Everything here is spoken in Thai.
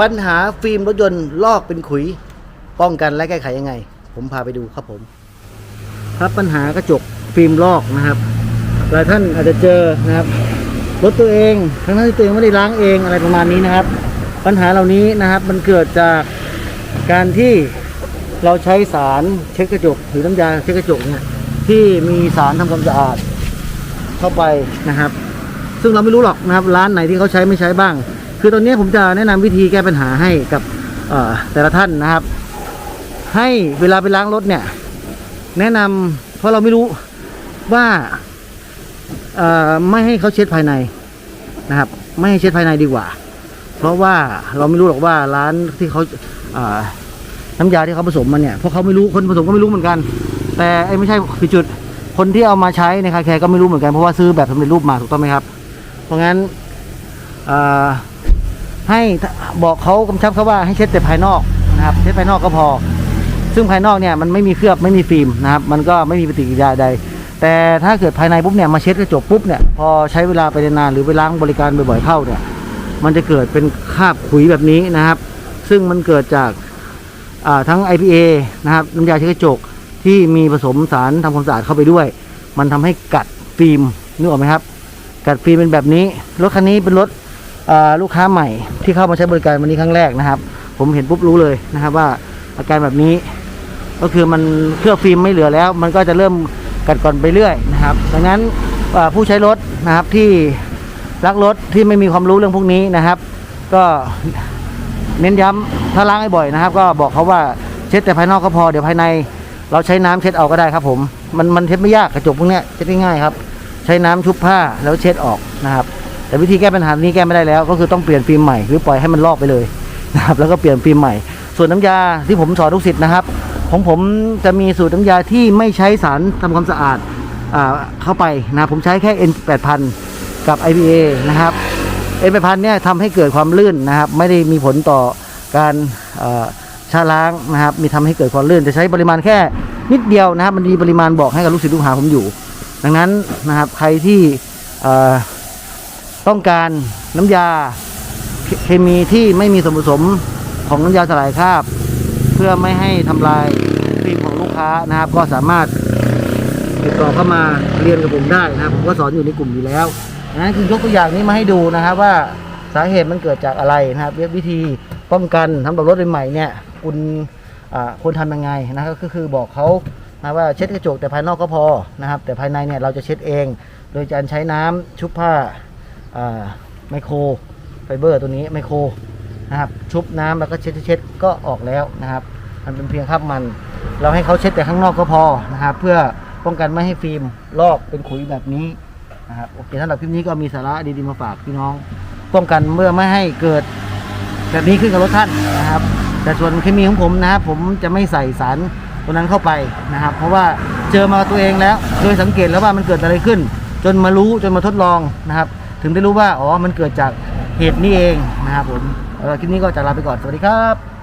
ปัญหาฟิล์มรถยนต์ลอกเป็นขุย ป้องกันและแก้ไขยังไง ผมพาไปดูครับผม ครับปัญหากระจกฟิล์มลอกนะครับหลายท่านอาจจะเจอนะครับรถตัวเองทั้งที่ตัวเองไม่ได้ล้างเองอะไรประมาณนี้นะครับ ปัญหาเหล่านี้นะครับมันเกิดจากการที่เราใช้สารเช็ดกระจกหรือน้ำยาเช็ดกระจกเนี่ยที่มีสารทำความสะอาดเข้าไปนะครับ ซึ่งเราไม่รู้หรอกนะครับ ร้านไหนที่เขาใช้ไม่ใช้บ้าง คือตอนนี้ผมจะแนะนำวิธีแก้ปัญหาให้กับแต่ละท่านนะครับ ให้เวลาไปล้างรถเนี่ย แนะนำเพราะเราไม่รู้ว่าไม่ให้เขาเช็ดภายในนะครับ ไม่ให้เช็ดภายในดีกว่า เพราะว่าเราไม่รู้หรอกว่าร้านที่เขาน้ำยาที่เขาผสมมาเนี่ยเพราะเขาไม่รู้คนผสมก็ไม่รู้เหมือนกัน แต่ไอ้ไม่ใช่ผิดจุดคนที่เอามาใช้ในคาแคร์ก็ไม่รู้เหมือนกันเพราะว่าซื้อแบบสำเร็จรูปมาถูกต้องไหมครับ เพราะงั้นอ่อ ให้บอกเขากำชับเขาว่าให้เช็ดแต่ภายนอกนะครับเช็ดภายนอกก็พอ ซึ่งภายนอกเนี่ยมันไม่มีเคลือบไม่มีฟิล์มนะครับ มันก็ไม่มีปฏิกิริยาใด แต่ถ้าเกิดภายในปุ๊บเนี่ยมาเช็ดกระจกปุ๊บเนี่ยพอใช้เวลาไปนานหรือไปล้างบริการบ่อยๆเข้าเนี่ย มันจะเกิดเป็นคราบขุยแบบนี้นะครับ ซึ่งมันเกิดจากาทั้ง IPA นะครับน้ำยาเช็ดกระจกที่มีผสมสารทำความสะอาดเข้าไปด้วย มันทำให้กัดฟิล์มนึกออกไหมครับ กัดฟิล์มเป็นแบบนี้รถคันนี้เป็นรถ ลูกค้าใหม่ที่เข้ามาใช้บริการวันนี้ครั้งแรกนะครับ ผมเห็นปุ๊บรู้เลยนะครับ ว่าอาการแบบนี้ ก็คือมันเคลือบฟิล์มไม่เหลือแล้ว มันก็จะเริ่มกัดก่อนไปเรื่อยนะครับดังนั้นผู้ใช้รถนะครับที่รักรถที่ไม่มีความรู้เรื่องพวกนี้นะครับ ก็เน้นย้ำถ้าล้างให้บ่อยนะครับ ก็บอกเขาว่าเช็ดแต่ภายนอกก็พอเดี๋ยวภายใน เราใช้น้ำเช็ดเอาก็ได้ครับผมมันมันเช็ดไม่ยากกระจกพวกนี้เช็ดง่ายๆครับ ใช้น้ำชุบผ้าแล้วเช็ดออกนะครับ แต่วิธีแก้ปัญหานี้แก้ไม่ได้แล้ว ก็คือต้องเปลี่ยนฟิล์มใหม่หรือปล่อยให้มันลอกไปเลยนะครับแล้วก็เปลี่ยนฟิล์มใหม่ ส่วนน้ำยาที่ผมสอนลูกศิษย์นะครับ ของผมจะมีสูตรน้ำยาที่ไม่ใช้สารทำความสะอาดอาเข้าไปนะผมใช้แค่ N 8000 กับ IPA นะครับ N 8000 เนี่ยทำให้เกิดความลื่นนะครับ ไม่ได้มีผลต่อการชาล้างนะครับ มีทำให้เกิดความลื่นจะใช้ปริมาณแค่นิดเดียวนะครับ มันมีปริมาณบอกให้กับลูกศิษย์ลูกหาผมอยู่ ดังนั้นนะครับใครที่ ต้องการน้ำยาเคมีที่ไม่มีส่วนผสมของน้ำยาสลายคราบ เพื่อไม่ให้ทำลายฟิล์มของลูกค้านะครับ ก็สามารถติดต่อเข้ามาเรียนกับผมได้นะครับผมก็สอนอยู่ในกลุ่มอยู่แล้วนั้นคือยกตัวอย่างนี้มาให้ดูนะครับว่าสาเหตุมันเกิดจากอะไรนะครับวิธีป้องกันสำหรับรถใหม่เนี่ยคุณควรทำยังไงนะครับก็คือบอกเขานะว่าเช็ดกระจกแต่ภายนอกก็พอนะครับ แต่ภายในเนี่ยเราจะเช็ดเอง โดยการใช้น้ำชุบผ้า ไมโครไฟเบอร์ตัวนี้ไมโครนะครับชุบน้ำแล้วก็เช็ดเช็ดๆก็ออกแล้วนะครับ มันเป็นเพียงคราบมัน เราให้เขาเช็ดแต่ข้างนอกก็พอนะครับเพื่อป้องกันไม่ให้ฟิล์มลอกเป็นขุยแบบนี้นะครับโอเคสำหรับคลิปนี้ก็มีสาระดีๆมาฝากพี่น้อง ป้องกันเมื่อไม่ให้เกิดแบบนี้ขึ้นกับรถท่านนะครับ แต่ส่วนเคมีของผมนะครับผมจะไม่ใส่สารตัวนั้นเข้าไปนะครับ เพราะว่าเจอมาตัวเองแล้ว โดยสังเกตแล้วว่ามันเกิดอะไรขึ้น จนมารู้จนมาทดลองนะครับ ถึงได้รู้ว่าอ๋อมันเกิดจากเหตุนี้เองนะครับผมเออคลิปนี้ก็จะลาไปก่อนสวัสดีครับ